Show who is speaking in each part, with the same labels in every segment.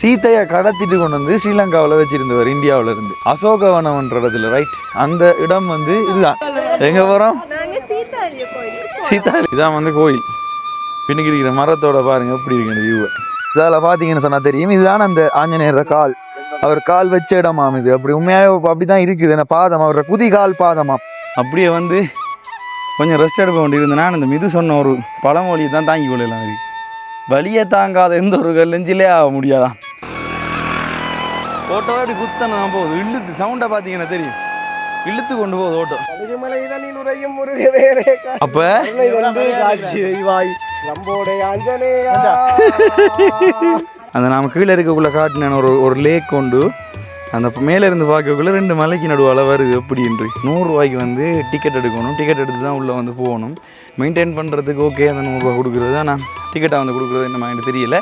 Speaker 1: சீத்தையை கடத்திட்டு கொண்டு வந்து ஸ்ரீலங்காவில் வச்சிருந்தவர் இந்தியாவுல இருந்து அசோகவனம்ன்ற இடத்துல ரைட் அந்த இடம் வந்து இதுதான். எங்க போறோம்?
Speaker 2: நாங்க சீதாலிய கோயிலுக்கு
Speaker 1: சீதா இதான் வந்து கோயில். பின்னுக்கு இருக்கிற மரத்தோட பாருங்க எப்படி இருக்கு இந்த வியூவை இதில் பார்த்தீங்கன்னு சொன்னா தெரியும். இதுதான் அந்த ஆஞ்சநேயர் கால். அவர் கால் வச்ச இடமாம் இது. அப்படி உண்மையாக அப்படிதான் இருக்குது. என்ன பாதம் அவரோட குதி கால் பாதமாம். அப்படியே வந்து கொஞ்சம் ரெஸ்ட் எடுக்க வேண்டியிருந்தேன் நான் இந்த மிது சொன்ன ஒரு பழமொழியை தான் தாங்கி கொள்ளலாம் இருக்கு வலியை தாங்காத எந்த ஒரு கல்லெஞ்சிலே ஆக முடியாதான் ஓட்டோ அப்படி குத்தணும் போகுது இழுத்து சவுண்டை பார்த்தீங்கன்னா தெரியும். இழுத்து கொண்டு போகுது ஓட்டோ. அப்போ?
Speaker 3: வந்து காட்சி
Speaker 1: அந்த நாம கீழே இருக்கக்குள்ள காட்டின ஒரு ஒரு லேக் கொண்டு அந்த மேலே இருந்து பார்க்கக்குள்ள ரெண்டு மலைக்கு நடுவால் வருது. அப்படின்று நூறுரூவாய்க்கு வந்து டிக்கெட் எடுக்கணும். டிக்கெட் எடுத்து தான் உள்ளே வந்து போகணும். மெயின்டைன் பண்ணுறதுக்கு ஓகே அந்த நூறுரூவா கொடுக்குறது ஆனால் டிக்கெட்டாக வந்து கொடுக்குறது என்ன எனக்கு தெரியல.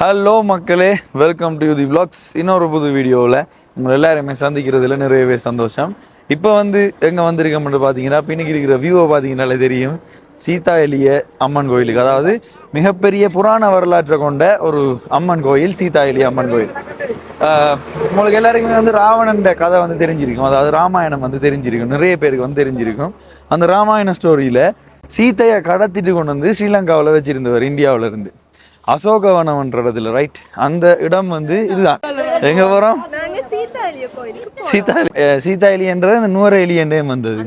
Speaker 1: ஹலோ மக்களே வெல்கம் டு தி ப்ளாக்ஸ் இன்னொரு புது வீடியோவில் உங்களை எல்லாருமே சந்திக்கிறதுல நிறையவே சந்தோஷம். இப்போ வந்து எங்கே வந்திருக்கோம்னு பார்த்தீங்கன்னா பின்னுக்கு இருக்கிற வியூவை பார்த்தீங்கன்னாலே தெரியும். சீதா எலிய அம்மன் கோயிலுக்கு. அதாவது மிகப்பெரிய புராண வரலாற்றை கொண்ட ஒரு அம்மன் கோயில் சீதா எலிய அம்மன் கோயில். உங்களுக்கு எல்லாருக்குமே வந்து ராவணன்ற கதை வந்து தெரிஞ்சிருக்கும். அதாவது ராமாயணம் வந்து தெரிஞ்சிருக்கும். நிறைய பேருக்கு வந்து தெரிஞ்சிருக்கும். அந்த ராமாயண ஸ்டோரியில் சீத்தையை கடத்திட்டு கொண்டு வந்து ஸ்ரீலங்காவில் வச்சிருந்தவர் இந்தியாவிலேருந்து அசோகவனம்ன்ற இடத்துல ரைட் அந்த இடம் வந்து இதுதான். எங்கே போகிறோம்
Speaker 2: நாங்க சீதாலிய கோயிலுக்கு போனோம்.
Speaker 1: சீதா சீதா எலின்றது அந்த நூற எலியண்டே வந்தது.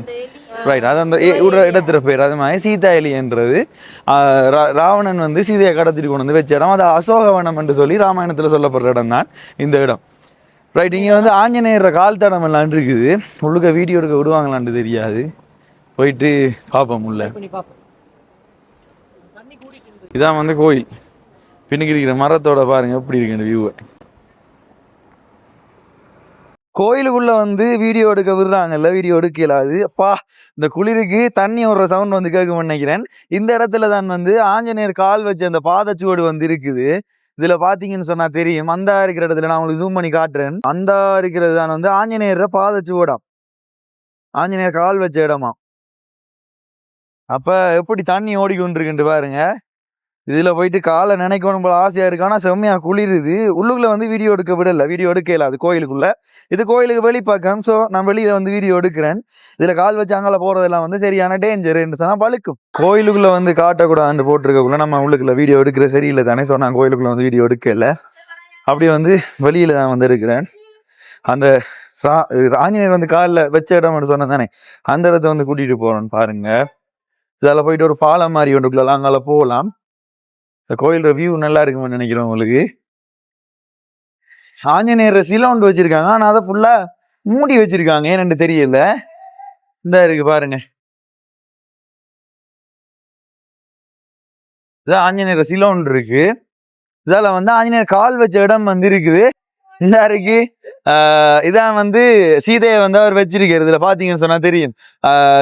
Speaker 1: ரைட் அது அந்த இடத்துல பேர் அது மாதிரி சீதா எலின்றது ராவணன் வந்து சீதையை கடத்திட்டு கொண்டு வந்து வச்ச இடம். அது அசோகவனம் என்று சொல்லி ராமாயணத்தில் சொல்லப்படுற இடம் தான் இந்த இடம். ரைட் இங்கே வந்து ஆஞ்சநேயர் கால் தடம் எல்லாம் இருக்குது. உள்ளுக்க வீடியோ எடுக்க விடுவாங்களான்னு தெரியாது. போயிட்டு பார்ப்போம் உள்ள. இதான் வந்து கோயில். பின்னுக்கு இருக்கிற மரத்தோட பாருங்க எப்படி இருக்கு இந்த வியூவை கோயிலுக்குள்ள வந்து வீடியோ எடுக்க விடுறாங்கல்ல வீடியோ எடுக்கலாது அப்பா இந்த குளிருக்கு தண்ணி விடுற சவுண்ட் வந்து கேட்கும் நினைக்கிறேன். இந்த இடத்துல தான் வந்து ஆஞ்சநேயர் கால் வச்ச அந்த பாதச்சுவடு வந்து இருக்குது. இதுல பாத்தீங்கன்னு சொன்னா தெரியும். அந்த இருக்கிற இடத்துல நான் உங்களுக்கு ஜூம் பண்ணி காட்டுறேன். அந்த இருக்கிறது தான் வந்து ஆஞ்சநேயர் பாதச்சுவடா. ஆஞ்சநேயர் கால் வச்ச இடமா. அப்ப எப்படி தண்ணி ஓடிக்கொண்டிருக்குன்ட்டு பாருங்க. இதில் போயிட்டு காலை நினைக்கணும் போல ஆசையாக இருக்கு. ஆனால் செம்மையா குளிருது. உள்ளுக்குள்ள வந்து வீடியோ எடுக்க விடல. வீடியோ எடுக்கல அது கோயிலுக்குள்ளே. இது கோயிலுக்கு வெளிப்பக்கம். ஸோ நான் வெளியில் வந்து வீடியோ எடுக்கிறேன். இதில் கால் வச்சு அங்கே போகிறதெல்லாம் வந்து சரியான டேஞ்சர் சொன்னால் பழுக்கும் கோயிலுக்குள்ளே வந்து காட்டக்கூடாதுன்னு போட்டிருக்கக்குள்ள நம்ம உள்ளுக்குள்ள வீடியோ எடுக்கிற சரியில்லை தானே. ஸோ நான் கோயிலுக்குள்ளே வந்து வீடியோ எடுக்கல. அப்படியே வந்து வெளியில் தான் வந்து எடுக்கிறேன். அந்த ரா- ஆஞ்சநேயர் வந்து காலில் வச்ச இடம் சொன்னேன் தானே. அந்த இடத்த வந்து கூட்டிகிட்டு போகிறோன்னு பாருங்கள் இதில் போயிட்டு ஒரு பாலம் மாதிரி ஒன்றுக்குள்ளே அங்கால போகலாம் இந்த கோயில் வியூ நல்லா இருக்கும்னு நினைக்கிறோம் உங்களுக்கு. ஆஞ்சநேயர் சிலை ஒன்று வச்சிருக்காங்க. ஆனால் அதை ஃபுல்லா மூடி வச்சிருக்காங்க. ஏன்னு தெரியல. இந்த இருக்கு பாருங்க. இதான் ஆஞ்சநேயர் சிலை ஒன்று இருக்கு. இதால வந்து ஆஞ்சநேயர் கால் வச்ச இடம் வந்து இருக்குது. இந்த இருக்கு. இதான் வந்து சீதையை வந்து அவர் வச்சிருக்காரு. பார்த்தீங்கன்னு சொன்னால் தெரியும்.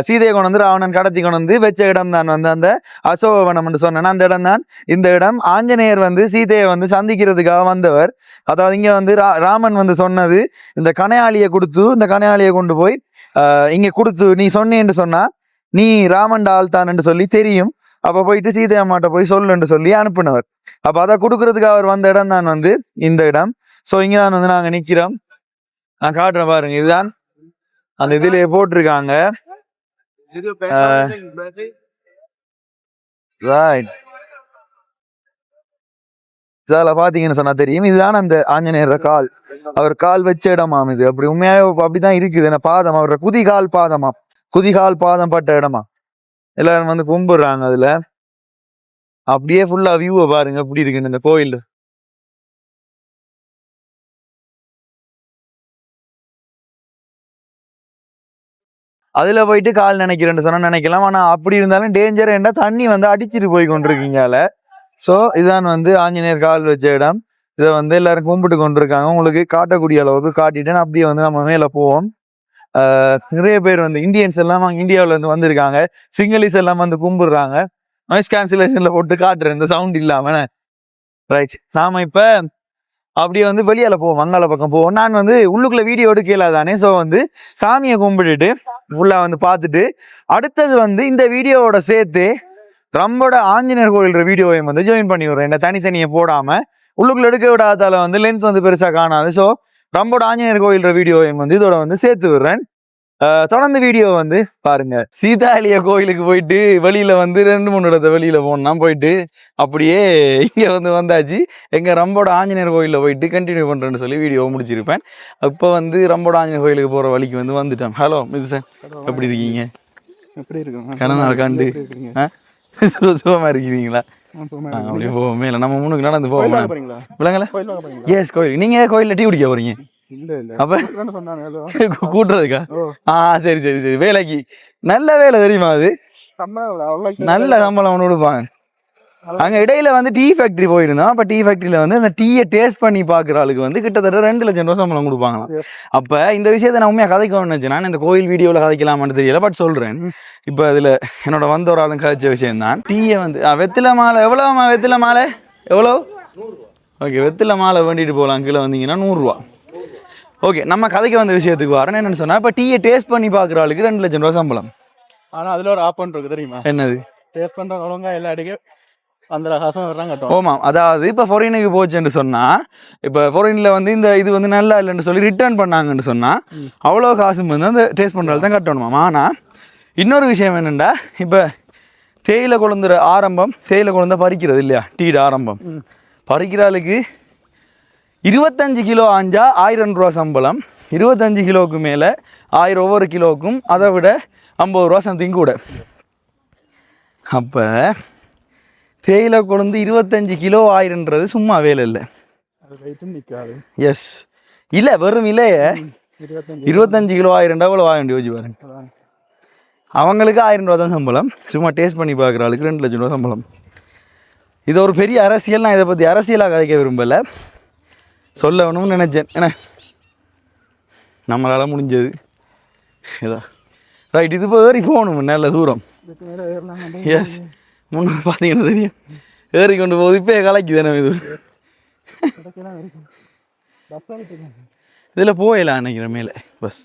Speaker 1: சீதையை கொண்டு வந்து ராவணன் கடத்தி கொண்டு வந்து வச்ச இடம் தான் வந்து அந்த அசோகவனம் என்று அந்த இடம் தான் இந்த இடம். ஆஞ்சநேயர் வந்து சீதையை வந்து சந்திக்கிறதுக்காக வந்தவர். அதாவது இங்கே வந்து ரா- ராமன் வந்து சொன்னது இந்த கனையாளியை கொடுத்து இந்த கனையாளியை கொண்டு போய் இங்கே கொடுத்து நீ சொன்னேன்னு சொன்னால் நீ ராமன் ஆள் சொல்லி தெரியும். அப்ப போயிட்டு சீதை அம்மாட்ட போய் சொல்லுன்னு சொல்லி அனுப்புனவர். அப்ப அதை கொடுக்கறதுக்கு அவர் வந்த இடம் தான் வந்து இந்த இடம். சோ இங்க தான் வந்து நாங்க நிக்கிறோம். நான் காட்டுறேன் பாருங்க இதுதான். அந்த இதுலயே போட்டிருக்காங்க. ரைட் இதால பாத்தீங்கன்னு சொன்னா தெரியும். இதுதான் அந்த ஆஞ்சநேயர் கால். அவர் கால் வச்ச இடமாம் இது. அப்படி உண்மையாக அப்படிதான் இருக்குது. என்ன பாதம் அவரோட குதிகால் பாதமா? குதிகால் பாதம் பட்ட இடமா? எல்லாரும் வந்து கும்பிடுறாங்க அதுல. அப்படியே ஃபுல்லா வியூவை பாருங்க எப்படி இருக்குன்னு இந்த கோயில். அதில் போயிட்டு கால் நினைக்கிறேன்னு சொன்னால் நினைக்கலாம். ஆனால் அப்படி இருந்தாலும் டேஞ்சர் என்ன தண்ணி வந்து அடிச்சிட்டு போய் கொண்டிருக்கீங்கால ஸோ இதான் வந்து ஆஞ்சநேயர் கால் வச்ச இடம். இதை வந்து எல்லாரும் கும்பிட்டு கொண்டிருக்காங்க. உங்களுக்கு காட்டக்கூடிய அளவுக்கு காட்டிட்டேன் அப்படியே வந்து நம்ம மேலே போவோம். நிறைய பேர் வந்து இந்தியன்ஸ் எல்லாம் இந்தியாவில் இருந்து வந்திருக்காங்க. சிங்களீஸ் எல்லாம் வந்து கும்பிடுறாங்க. நாய்ஸ் கேன்சலேஷனில் போட்டு காட்டுறேன். இந்த சவுண்ட் இல்லாம. ரைட் நாம் இப்போ அப்படியே வந்து வெளியால் போவோம். மங்கால பக்கம் போவோம். நான் வந்து உள்ளுக்குள்ளே வீடியோ எடுக்கல தானே. ஸோ வந்து சாமியை கும்பிட்டுட்டு ஃபுல்லாக வந்து பார்த்துட்டு அடுத்தது வந்து இந்த வீடியோவோட சேர்த்து ரம்போட ஆஞ்சநேயர் கோயில்ற வீடியோவையும் வந்து ஜாயின் பண்ணி விடுறேன். இந்த தனித்தனியை போடாமல் உள்ளுக்குள்ள எடுக்க விடாதால வந்து லென்த் வந்து பெருசாக காணாது. ஸோ ரம்போட ஆஞ்சநேயர் கோயில்ற வீடியோவையும் வந்து இதோட வந்து சேர்த்து விடுறேன். தொடர்ந்து வீடியோ வந்து பாருங்க. சீதாலிய கோயிலுக்கு போயிட்டு வெளியில வந்து ரெண்டு மூணு இடத்த வெளியில போனோம்னா போயிட்டு அப்படியே இங்க வந்து வந்தாச்சு. எங்க ரம்போட ஆஞ்சநேயர் கோயிலில் போயிட்டு கண்டினியூ பண்றேன்னு சொல்லி வீடியோ முடிச்சிருப்பேன். இப்போ வந்து ரம்போட ஆஞ்சநேயர் கோயிலுக்கு போற வழிக்கு வந்து வந்துட்டேன். ஹலோ மிது சார் எப்படி இருக்கீங்க?
Speaker 3: எப்படி இருக்கு
Speaker 1: கனநாள் கண்டு. ஆ? சு- சுகமா இருக்கிறீங்களா? அப்படியே போவோம். மேல நம்ம முன்னுக்கு நடந்து போவோம். விளங்கல எஸ் கோயில். நீங்க கோயில்ல டீ குடிக்க போறீங்க? கூட்டுறதுக்கா? ஆ சரி சரி சரி. வேலைக்கு. நல்ல வேலை தெரியுமா அது?
Speaker 3: சம்பளம்
Speaker 1: நல்ல சம்பளம் ஒன்று கொடுப்பாங்க அங்க இடையில வந்து டீ ஃபேக்டரி போயிருந்தோம். அப்ப டீ ஃபேக்டரியில வந்து அந்த டீயை டேஸ்ட் பண்ணி பாக்குற ஆளுக்கு வந்து கிட்டத்தட்ட ரெண்டு லட்சம் ரூபா சம்பளம் கொடுப்பாங்களாம். அப்ப இந்த விஷயத்தை நான் உண்மையா கதைக்கணும்னு நினைச்சேன். நான் இந்த கோயில் வீடியோல கதைக்கலாமான்னு தெரியல பட் சொல்றேன். இப்ப அதுல என்னோட வந்த ஒரு ஆளும் கதைச்ச விஷயம் தான் டீயை வந்து வெத்தில மாலை எவ்வளவுமா வெத்தில மாலை? எவ்வளோ ஓகே வெத்தில மாலை வேண்டிட்டு போகலாம் கீழே வந்தீங்கன்னா நூறுரூவா ஓகே நம்ம கதைக்கு வந்த விஷயத்துக்கு வரேன். என்னன்னு சொன்னா இப்போ டீயை டேஸ்ட் பண்ணி பார்க்குற ஆளுக்கு ரெண்டு லட்சம் ரூபா சம்பளம்.
Speaker 4: ஆனா அதுல ஒரு ஆப்பன் இருக்கு தெரியுமா?
Speaker 1: என்னது?
Speaker 4: டேஸ்ட் பண்ற ஒழுங்கா எல்லா அடிக்க அந்த காசும் வர்றாங்க
Speaker 1: ஓமாம் அதாவது இப்போ ஃபாரினுக்கு போச்சுன்னு சொன்னா இப்போ ஃபாரின்ல வந்து இந்த இது வந்து நல்லா இல்லைன்னு சொல்லி ரிட்டர்ன் பண்ணாங்கன்னு சொன்னா அவ்வளோ காசும் வந்து அந்த டேஸ்ட் பண்ணுறது தான் கட்டணுமாம் ஆனால் இன்னொரு விஷயம் என்னென்னா இப்போ தேயிலை கொழுந்துற ஆரம்பம் தேயிலை கொழுந்த பறிக்கிறது இல்லையா? டீட ஆரம்பம். பறிக்கிற ஆளுக்கு இருபத்தஞ்சு கிலோ ஆஞ்சா ஆயிரம் ரூபா சம்பளம். இருபத்தஞ்சு கிலோவுக்கு மேலே ஆயிரம் ஒவ்வொரு கிலோவுக்கும் அதை விட ஐம்பது ரூபா சம்திங் கூட. அப்போ தேயிலை கொழுந்து இருபத்தஞ்சு கிலோ ஆயிரன்றது சும்மா வேலை இல்லை. எஸ் இல்லை வெறும் இல்லையே.
Speaker 4: இருபத்தஞ்சு
Speaker 1: கிலோ. ஆயிரம் எவ்வளோ ஆயிரம் யோசிச்சு பாருங்க. அவங்களுக்கு ஆயிரம் ரூபா தான் சம்பளம். சும்மா டேஸ்ட் பண்ணி பார்க்குற ஆளுக்கு ரெண்டு லட்சம் ரூபா சம்பளம். இது ஒரு பெரிய அரசியல். நான் இதை பற்றி அரசியலாக கதைக்க விரும்பலை. சொல்லணும்னு நினச்சேன். என்ன நம்மளால் முடிஞ்சது. ஏதா. ரைட் இது இப்போ ஏறி போகணும் நல்ல தூரம். எஸ் முன்னாடி பார்த்தீங்கன்னா தெரியும். ஏறி கொண்டு போகுது இப்போ கலைக்குது இது? இதில் போயிடலாம் நினைக்கிறேன் மேலே. பஸ்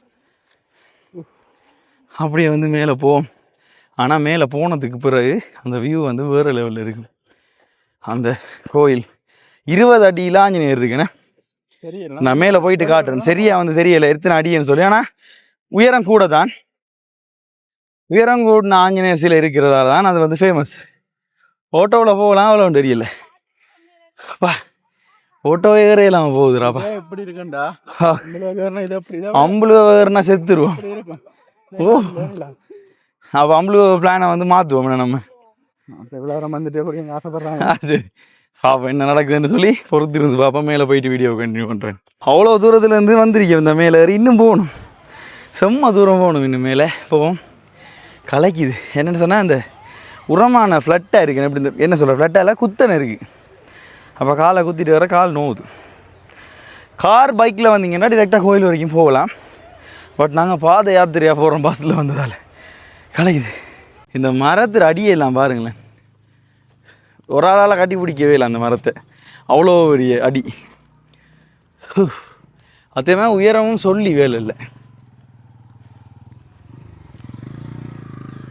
Speaker 1: அப்படியே வந்து மேலே போவோம். ஆனால் மேலே போனதுக்கு பிறகு அந்த வியூ வந்து வேறு லெவலில் இருக்கும். அந்த கோயில். இருபது அடியில் ஆஞ்சநேயர் இருக்குண்ணே நான் மேலே போயிட்டு காட்டுறேன். சரியா வந்து தெரியல. எத்தனை அடின்னு சொல்லி. ஆனால் உயரம் கூட தான் உயரம் கூடின ஆஞ்சநேயர் சிலை இருக்கிறதால தான் அது வந்து ஃபேமஸ் ஓட்டோவில் போகலாம் அவ்வளோ தெரியல. அப்பா ஓட்டோ ஏறையெல்லாம் போகுதுடாப்பா
Speaker 4: இதே எப்படி இருக்குண்டா இது எப்படி
Speaker 1: அம்புலு வேறுனா செத்துருவோம். ஓ. அப்போ அம்புலு பிளானை வந்து மாற்றுவோம் நம்ம.
Speaker 4: விவரம் வந்துட்டு ஆசைப்படுறாங்க.
Speaker 1: சரி. பாப்போம் என்ன நடக்குதுன்னு சொல்லி பொறுத்திருந்து பாப்போம் மேலே போயிட்டு வீடியோ கண்டினியூ பண்ணுறேன் அவ்வளோ தூரத்துலேருந்து வந்திருக்கேன் இந்த மேலே ஏறி. இன்னும் போகணும். செம்ம தூரம் போகணும் இன்னும் மேலே. போவோம். கலைக்குது. என்னென்னு சொன்னால் அந்த உரமான ஃப்ளட்டாக இருக்குது எப்படி இந்த என்ன சொல்கிற ஃப்ளட்டால் குத்தனை இருக்குது அப்போ காலை குத்திட்டு வர கால் நோவுது. கார் பைக்கில் வந்தீங்கன்னா டிரெக்டாக கோயில் வரைக்கும் போகலாம். பட் நாங்கள் பாத யாத்திரையாக போகிறோம் பஸ்ஸில் வந்ததால். கலைக்குது. இந்த மரத்தில் அடியெல்லாம் பாருங்களேன். ஒரு ஆளால் கட்டி பிடிக்கவே இல்லை அந்த மரத்தை. அவ்வளோ பெரிய அடி. அதே மாதிரி உயரமும் சொல்லி வேலை இல்லை.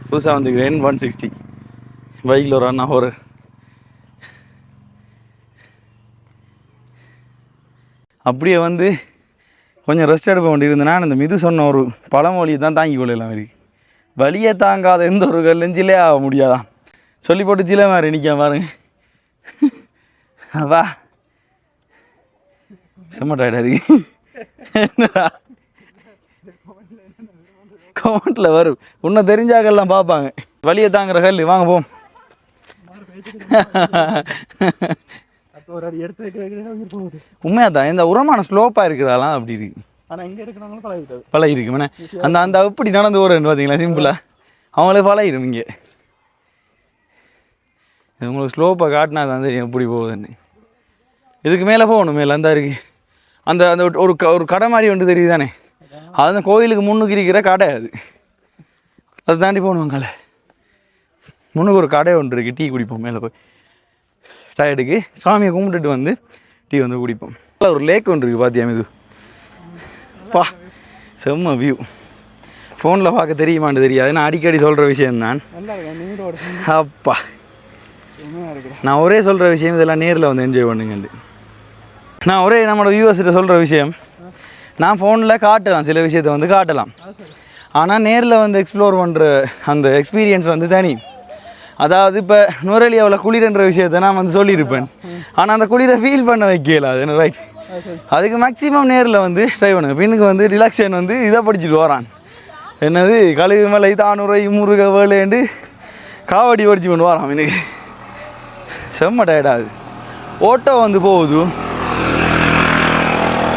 Speaker 1: புதுசாக வந்துக்கிறேன் ஒன் சிக்ஸ்டி பைக்கில் ஒரு அண்ணா ஒரு. அப்படியே வந்து கொஞ்சம் ரெஸ்ட் எடுக்க வேண்டியிருந்தேன்னா இந்த மிது சொன்ன ஒரு பழமொழியை தான் தாங்கி கொள்ளலாம் இருக்கு வழியை தாங்காத எந்த ஒரு கல்லஞ்சிலே ஆக முடியாதான். சொல்லி போட்டு சில மாதிரி நிற்க பாருங்க. வா. செம்ம டயர்டாக இருக்கு. என்னடா? கமெண்ட்டில் வரும். உன்னை தெரிஞ்சாக்கெல்லாம் பார்ப்பாங்க. வலியை தாங்குற கல் வாங்க போம்
Speaker 4: அப்போ
Speaker 1: உண்மையாக தான் இந்த உரமான ஸ்லோப்பாக இருக்கிறாலாம் அப்படி இருக்கு. பழகிருக்கு அந்த அந்த எப்படி நடந்து ஓடுன்னு பார்த்தீங்களா சிம்பிளாக அவங்களே பழகிடும் இங்கே. உங்களுக்கு ஸ்லோப்பாக காட்டினா தான் தெரியும் எப்படி போகுதுன்னு. இதுக்கு மேலே போகணும் மேலே அந்த இருக்கு. அந்த அந்த ஒரு க- ஒரு கடை மாதிரி ஒன்று தெரியுது தானே அது அந்த கோயிலுக்கு முன்னுக்கு இருக்கிற கடை அது. அதை தாண்டி போகணும் முன்னுக்கு ஒரு கடை ஒன்று இருக்குது டீ குடிப்போம் மேலே போய். டயர்டுக்கு சாமியை கும்பிட்டுட்டு வந்து டீ வந்து குடிப்போம். நல்ல ஒரு லேக் ஒன்று இருக்குது பாத்தியா இது பா செம்ம வியூ ஃபோனில் பார்க்க தெரியுமான்னு தெரியாது. நான் அடிக்கடி சொல்கிற விஷயம் தான்
Speaker 3: நல்லா இருக்கா நீரோட
Speaker 1: அப்பா. நான் ஒரே சொல்கிற விஷயம் இதெல்லாம் நேரில் வந்து என்ஜாய் பண்ணுங்கண்டு. நான் ஒரே நம்மளோட வியூவர்ஸ்கிட்ட சொல்கிற விஷயம் நான் ஃபோனில் காட்டலாம் சில விஷயத்தை வந்து காட்டலாம். ஆனால் நேரில் வந்து எக்ஸ்ப்ளோர் பண்ணுற அந்த எக்ஸ்பீரியன்ஸ் வந்து தனி. அதாவது இப்போ நுரலியாவில் குளிர்ன்ற விஷயத்த நான் வந்து சொல்லியிருப்பேன். ஆனால் அந்த குளிரை ஃபீல் பண்ண வைக்கல அது ரைட் அதுக்கு மேக்ஸிமம் நேரில் வந்து ட்ரை பண்ணுங்க. பின்னுக்கு வந்து ரிலாக்ஸேஷன் வந்து இதை படிச்சுட்டு வரான். என்னது கழுகு மலை தானுரை முருக வேலைண்டு காவடி படிச்சு கொண்டு வரான் எனக்கு செம்ம டயர்டாகுது ஓட்டோ வந்து போகுது.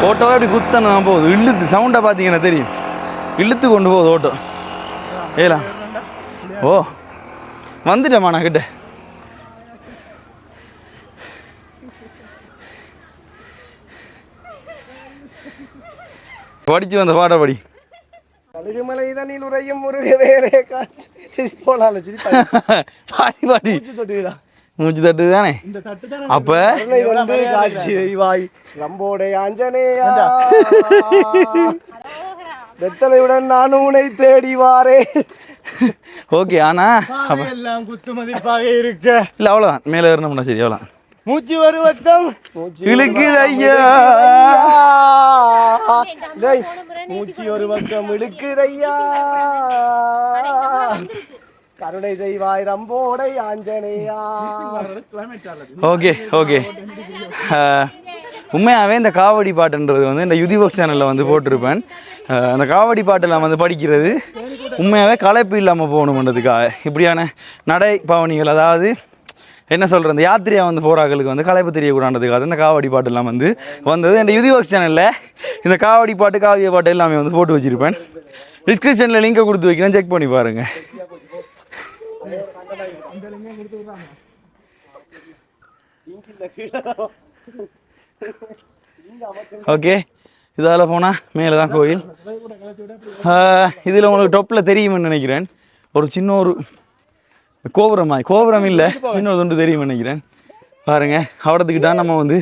Speaker 1: ஓட்டோவே அப்படி குத்தன தான் போகுது. இழுத்து சவுண்டை பார்த்தீங்கன்னா தெரியும். இழுத்து கொண்டு போகுது ஓட்டோ ஏலா? ஓ வந்துட்டேம்மா நான் கிட்ட. படிச்சு வந்த பாட்டை படி.
Speaker 3: கழுகுமலை தண்ணில் உரையும் முருக வேலே காட்சி போனால
Speaker 1: பாடி பாடி. மூச்சு
Speaker 4: இந்த தட்டு தானே
Speaker 1: அப்போ
Speaker 3: வந்து காட்சி வாய் ரம்போடை ஆஞ்சனேயா வெத்தலையுடன் நானும் உன்னை தேடி வாரே.
Speaker 1: ஓகே ஆனா
Speaker 4: எல்லாம் குத்து மதிப்பாக இருக்க.
Speaker 1: இல்லை அவ்வளோதான் மேலே ஏறணும்னா சரி அவ்வளோதான்
Speaker 4: மூச்சு ஒரு பக்கம்
Speaker 1: இழுக்குது ஐயா.
Speaker 3: மூச்சு ஒரு பக்கம் இழுக்குதையா கருணை செய்வாய் ரம்போடை ஆஞ்சனேயா
Speaker 1: ஓகே ஓகே. உண்மையாகவே இந்த காவடி பாட்டுன்றது வந்து இந்த யுதிவோக்ஸ் சேனலில் வந்து போட்டிருப்பேன். அந்த காவடி பாட்டெல்லாம் வந்து படிக்கிறது. உண்மையாகவே களைப்பு இல்லாமல் போகணுமன்றதுக்காக இப்படியான நடை பவனிகள் அதாவது என்ன சொல்கிறது இந்த யாத்திரையாக வந்து போகிறாங்களுக்கு வந்து களைப்பு தெரியக்கூடாதுக்காக இந்த காவடி பாட்டெல்லாம் வந்து வந்தது. இந்த யுதிவோக்ஸ் சேனலில் இந்த காவடி பாட்டு காவிய பாட்டு எல்லாமே வந்து போட்டு வச்சுருப்பேன். டிஸ்கிரிப்ஷனில் லிங்கை கொடுத்து வைக்கிறேன். செக் பண்ணி பாருங்கள் ஓகே இதால் போனால் மேலே தான் கோயில் இதில் உங்களுக்கு டொப்பில் தெரியும்னு நினைக்கிறேன். ஒரு சின்ன ஒரு கோபுரமாய் கோபுரம் இல்லை சின்ன ஒரு துண்டு தெரியும்னு நினைக்கிறேன். பாருங்க அவடத்துக்கிட்டா நம்ம வந்து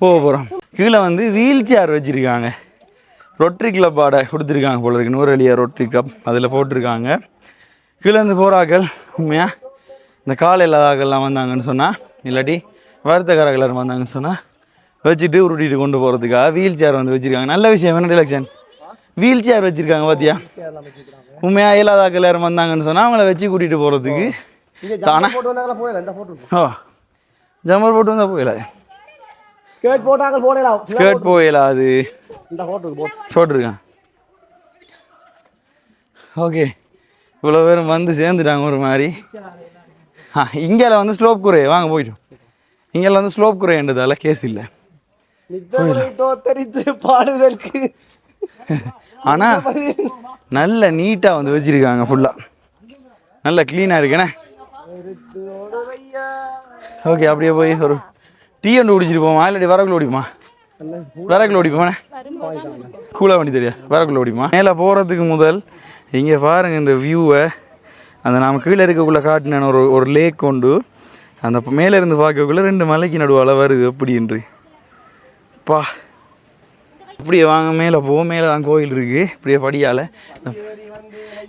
Speaker 1: போக போகிறோம் கீழே வந்து வீல் சேர் வச்சுருக்காங்க. ரொட்ரி கிளப் ஆட கொடுத்துருக்காங்க போல இருக்கு. நூறலியா ரொட்ரி கிளப் அதில் போட்டிருக்காங்க. கீழே இருந்து போகிறாக்கள் உண்மையாக இந்த கால் இல்லாதாக்கள்லாம் வந்தாங்கன்னு சொன்னால் இல்லாட்டி வருத்தக்காரர்கள் வந்தாங்கன்னு சொன்னால் வச்சுட்டு உருட்டிட்டு கொண்டு போகிறதுக்காக வீல் சேர் வந்து வச்சுருக்காங்க. நல்ல விஷயம் என்ன ரிலாக்ஷன் வீல் சேர் வச்சுருக்காங்க பார்த்தியா உண்மையாக இல்லாதாக்கள் யாரும் வந்தாங்கன்னு சொன்னால் அவங்கள வச்சு கூட்டிகிட்டு போகிறதுக்கு தானா? ஓ. ஜம்பர் போட்டு வந்தால் போயிடாது
Speaker 3: ஸ்கேர்ட் போட்டாங்க போடலாம்
Speaker 1: ஸ்கர்ட் போயிடாது
Speaker 3: இந்த
Speaker 1: போட்டிருக்கான். ஓகே இவ்வளோ பேரும் வந்து சேர்ந்துட்டாங்க ஒரு மாதிரி. ஆ இங்கேல வந்து ஸ்லோப் குறைய. வாங்க போயிட்டோம் இங்கெல்லாம் வந்து ஸ்லோப் குறையன்றதால கேஸ் இல்லை.
Speaker 3: தோத்தரித்து பாடுதற்கு.
Speaker 1: ஆனால் நல்ல நீட்டாக வந்து வச்சுருக்காங்க ஃபுல்லாக நல்ல க்ளீனாக இருக்குண்ணே ஓகே அப்படியே போய் ஒரு டீ ஒன்று குடிச்சிட்டு போமா இல்லாட்டி வரக்குள்ள ஓடிப்போமா வரக்குள்ள ஓடிப்போமாண்ணே கூலாக வண்டி தெரியா? வரக்குள்ள ஓடிப்போமா மேலே போகிறதுக்கு முதல் இங்கே பாருங்கள் இந்த வியூவை அந்த நாம் கீழே இருக்கக்குள்ளே காட்டின ஒரு ஒரு லேக் கொண்டு அந்த மேலே இருந்து பார்க்கக்குள்ளே ரெண்டு மலைக்கு நடுவால் வருது. அப்படின்று பா. இப்படியே வாங்க மேலே போ. மேலே தான் கோயில் இருக்குது இப்படியே படியால்.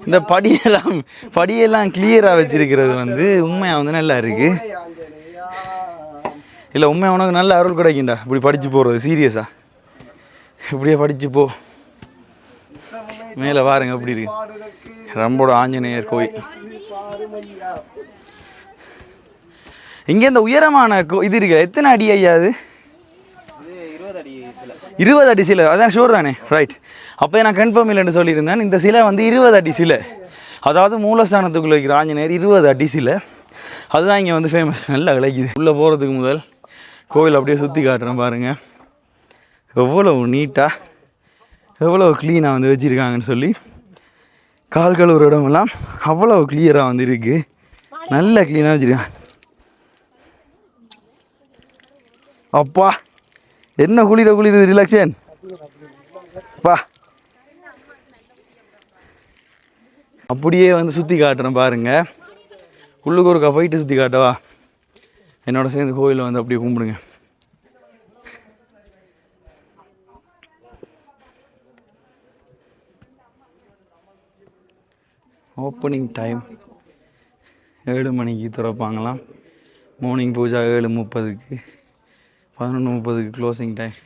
Speaker 1: இந்த படியெல்லாம் படியெல்லாம் கிளியராக வச்சிருக்கிறது வந்து உண்மையாக வந்து நல்லா இருக்குது இல்லை உண்மை உனக்கு நல்ல அருள் கிடைக்கும்டா. இப்படி படித்து போகிறது சீரியஸாக இப்படியே படித்து போ. மேலே பாருங்க எப்படி இருக்கு? ரம்போட ஆஞ்சநேயர் கோயில். இங்கே இந்த உயரமான கோ இது இருக்கு எத்தனை அடி ஐயா அது? இருபது அடி சிலை. அதான் ஷூர் தானே? ரைட் அப்போ நான் கன்ஃபார்ம் இல்லைன்னு சொல்லியிருந்தேன். இந்த சிலை வந்து இருபது அடி சிலை. அதாவது மூலஸ்தானத்துக்குள்ள வைக்கிற ஆஞ்சநேயர் இருபது அடி சிலை. அதுதான் இங்கே வந்து ஃபேமஸ் நல்லா விளைக்குது. உள்ளே போகிறதுக்கு முதல் கோவில் அப்படியே சுற்றி காட்டுறேன் பாருங்கள் எவ்வளவு நீட்டாக எவ்வளோ க்ளீனாக வந்து வச்சுருக்காங்கன்னு சொல்லி கால் கழுவுற இடமெல்லாம் அவ்வளோ கிளியராக வந்து இருக்குது நல்ல க்ளீனாக வச்சுருக்காங்க. அப்பா என்ன குளிர குளிருது ரிலாக்ஸேன் பா. அப்படியே வந்து சுற்றி காட்டுறேன் பாருங்கள் உள்ளுக்கு ஒரு போயிட்டு சுற்றி காட்டவா? என்னோட சேர்ந்து கோயிலில் வந்து அப்படியே கும்பிடுங்க. ஓப்பனிங் டைம் ஏழு மணிக்கு திறப்பாங்களாம். மார்னிங் பூஜா ஏழு முப்பதுக்கு பதினொன்று முப்பதுக்கு க்ளோசிங் டைம்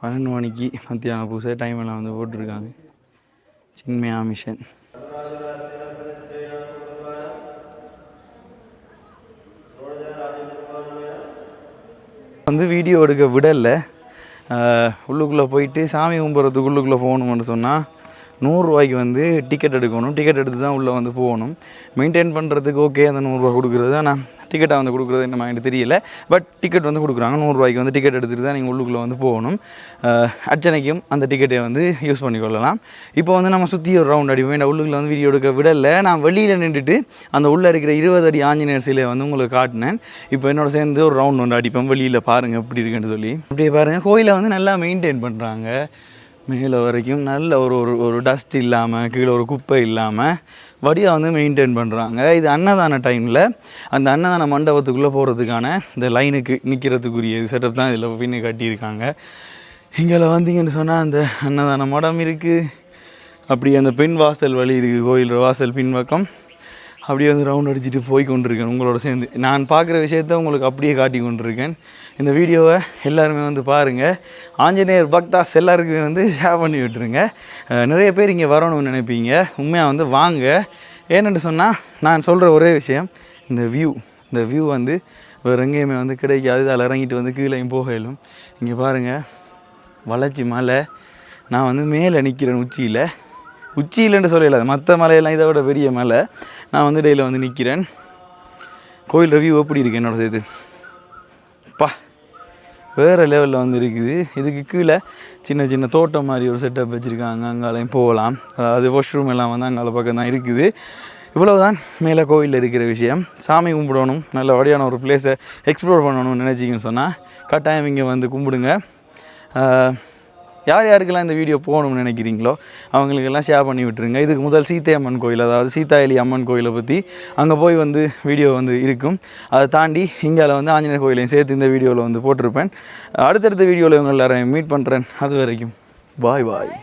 Speaker 1: பன்னெண்டு மணிக்கு மத்தியான பூஜை டைம் எல்லாம் வந்து போட்டிருக்காங்க. சின்மயா மிஷன். வந்து வீடியோ எடுக்க விடலை. உள்ளுக்குள்ளே போயிட்டு சாமி கும்பிட்றதுக்கு உள்ளுக்குள்ளே போகணும்னு சொன்னால் நூறுரூவாய்க்கு வந்து டிக்கெட் எடுக்கணும். டிக்கெட் எடுத்து தான் உள்ளே வந்து போகணும். மெயின்டைன் பண்ணுறதுக்கு ஓகே அந்த நூறுரூவா கொடுக்குறது. ஆனால் டிக்கெட்டை வந்து கொடுக்குறது என்ன எனக்கு தெரியல. பட் டிக்கெட் வந்து கொடுக்குறாங்க. நூறுரூவாய்க்கு வந்து டிக்கெட் எடுத்துகிட்டு தான் நீங்கள் உள்ளுக்குள்ளே வந்து போகணும். அர்ச்சனைக்கும் அந்த டிக்கெட்டை வந்து யூஸ் பண்ணிக்கொள்ளலாம். இப்போ வந்து நம்ம சுற்றி ஒரு ரவுண்ட் அடிப்போம். இந்த உள்ளுக்குள்ள வந்து வீடியோ எடுக்க விடலை. நான் வெளியில் நின்றுட்டு அந்த உள்ளே இருக்கிற இருபது அடி ஆஞ்சநேயர் சிலையை வந்து உங்களுக்கு காட்டினேன். இப்போ என்னோட சேர்ந்து ஒரு ரவுண்ட் ஒன்று அடிப்போம். வெளியில் பாருங்கள் எப்படி இருக்குன்னு சொல்லி. அப்படியே பாருங்கள் கோயிலை வந்து நல்லா மெயின்டைன் பண்ணுறாங்க மேலே வரைக்கும் நல்ல ஒரு ஒரு ஒரு டஸ்ட் இல்லாமல் கீழே ஒரு குப்பை இல்லாமல் வடியாக வந்து மெயின்டைன் பண்ணுறாங்க இது அன்னதான டைமில் அந்த அன்னதான மண்டபத்துக்குள்ளே போகிறதுக்கான இந்த லைனுக்கு நிற்கிறதுக்குரிய செட்டப் தான் இதில் பின்னே கட்டியிருக்காங்க. இங்கே வந்தீங்கன்னு சொன்னால் அந்த அன்னதான மடம் இருக்குது அப்படி அந்த பின் வாசல் வழி இருக்குது கோயில் வாசல் பின்பக்கம். அப்படியே வந்து ரவுண்ட் அடிச்சுட்டு போய் கொண்டிருக்கேன் உங்களோட சேர்ந்து. நான் பார்க்குற விஷயத்த உங்களுக்கு அப்படியே காட்டி கொண்டிருக்கேன். இந்த வீடியோவை எல்லாருமே வந்து பாருங்கள் ஆஞ்சநேயர் பக்தாஸ் எல்லாருக்குமே வந்து ஷேர் பண்ணி விட்டுருங்க. நிறைய பேர் இங்கே வரணும்னு நினைப்பீங்க. உண்மையாக வந்து வாங்க. ஏன்னு சொன்னால் நான் சொல்கிற ஒரே விஷயம் இந்த வியூ இந்த வியூ வந்து வேறு எங்கேயுமே வந்து கிடைக்காது. அதில் இறங்கிட்டு வந்து கீழேயும் போகலும் இங்கே பாருங்கள் வளர்ச்சி மலை. நான் வந்து மேலே நிற்கிறேன் உச்சியில். உச்சியிலன்னு சொல்லல. மற்ற மலையெல்லாம் இதை விட பெரிய மலை. நான் வந்து இடையில வந்து நிற்கிறேன் கோயில் ரிவ்யூ எப்படி இருக்கு என்னோட சேர்த்து பா வேறு லெவலில் வந்து இருக்குது. இதுக்கு கீழே சின்ன சின்ன தோட்டம் மாதிரி ஒரு செட்டப் வச்சுருக்காங்க. அங்காலையும் போகலாம். அது வாஷ்ரூம் எல்லாம் வந்து அங்கால பக்கம் தான் இருக்குது. இவ்வளவுதான் மேலே கோவிலில் இருக்கிற விஷயம். சாமி கும்பிடணும். நல்ல வழியான ஒரு பிளேஸை எக்ஸ்ப்ளோர் பண்ணணும்னு நினச்சிங்கன்னு சொன்னால் கட்டாயம் இங்கே வந்து கும்பிடுங்க. யார் யாருக்கெல்லாம் இந்த வீடியோ போகணும்னு நினைக்கிறீங்களோ அவங்களுக்கெல்லாம் ஷேர் பண்ணி விட்டுருங்க. இதுக்கு முதல் சீத்தை அம்மன் கோயில் அதாவது சீதாயலி அம்மன் கோயிலை பற்றி அங்கே போய் வந்து வீடியோ வந்து இருக்கும். அதை தாண்டி இங்கால வந்து ஆஞ்சநேயர் கோயிலையும் சேர்த்து இந்த வீடியோவில் வந்து போட்டிருப்பேன். அடுத்தடுத்த வீடியோவில் இவங்க எல்லாரையும் மீட் பண்ணுறேன் அது வரைக்கும் பாய் பாய்